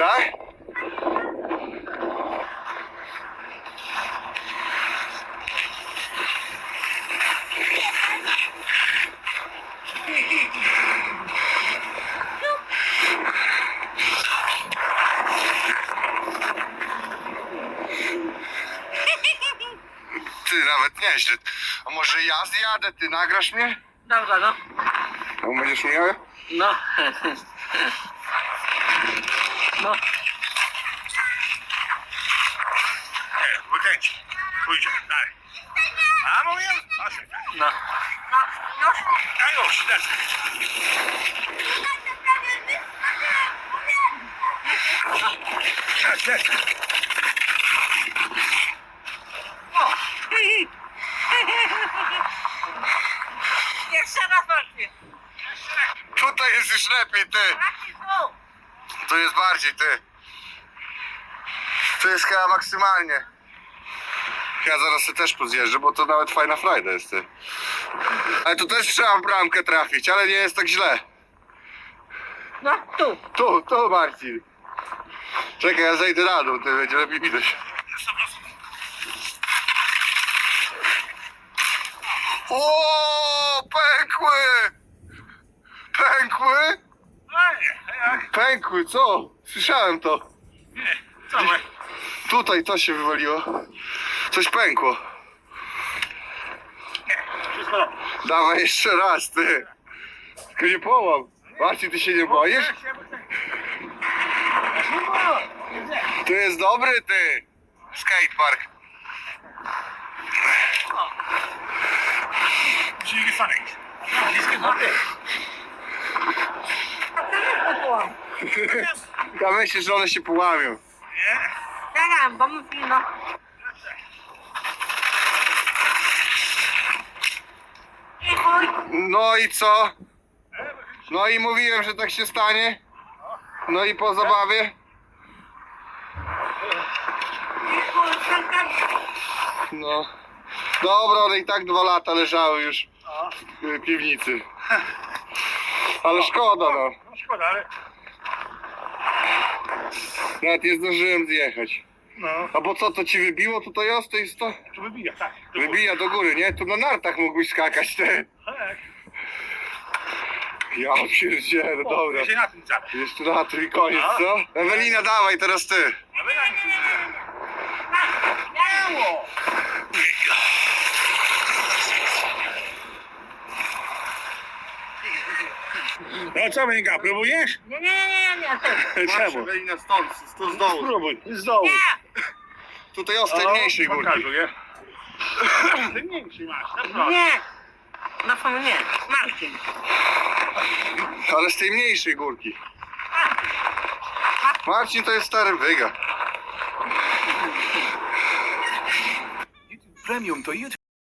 Tak? Ty nawet nieźle. A może ja zjadę, ty nagrasz mnie? Dobra, no. A będziesz umiał? No. No. Nie, wykręci. Pójdzie, dalej. A mówię? Proszę. No. A już, lecę. Lecę, lecę. O. Jeszcze raz bardziej. Tutaj jest już lepiej, ty. Taki są. Tu jest bardziej, ty. Tu jest chyba maksymalnie. Ja zaraz sobie też pozjeżdżę, bo to nawet fajna frajda jest, ty. Ale tu też trzeba w bramkę trafić, ale nie jest tak źle. No, tu. Tu, tu Marcin. Czekaj, ja zejdę na dół, ty będzie lepiej widać. O, pękły! Pękły? Pękły, co? Słyszałem to. Nie, co my? Tutaj to się wywaliło. Coś pękło. Wszystko. Dawaj jeszcze raz, ty. Tylko nie połam. Marcin, ty się nie boisz? Tu jest dobry, ty. Skatepark. Czyli fanek. No ty. Ja myślę, że one się połamią. Nie? Czekam, bo mu pilno. I chuj. No i co? No i mówiłem, że tak się stanie. No i po zabawie. I chuj. Czekam. No. Dobra, one i tak dwa lata leżały już w piwnicy. Ale szkoda, no. no szkoda, ale... Nawet nie zdążyłem zjechać. No, A bo co, to ci wybiło tutaj os, to jest to? to wybija, tak. Wybija do góry, nie? Tu na nartach mógłbyś skakać, ty. Tak. Ja pierdzielę, O, dobra. ja się na tym zadę. Jeszcze na tym i koniec, co? Ewelina, dawaj, teraz ty. A wy na nim Biało. No co, Węga, próbujesz? Nie, nie, nie, nie, nie. ty. Czemu? Ewelina stąd, tu z dołu. Spróbuj, z dołu. Nie. Tutaj os tej mniejszej górki. Pokażuję. Ty mniejszy masz, naprawdę. Nie. Na pewno nie. Marcin. Ale z tej mniejszej górki. Marcin to jest stary wyga. Premium to YouTube.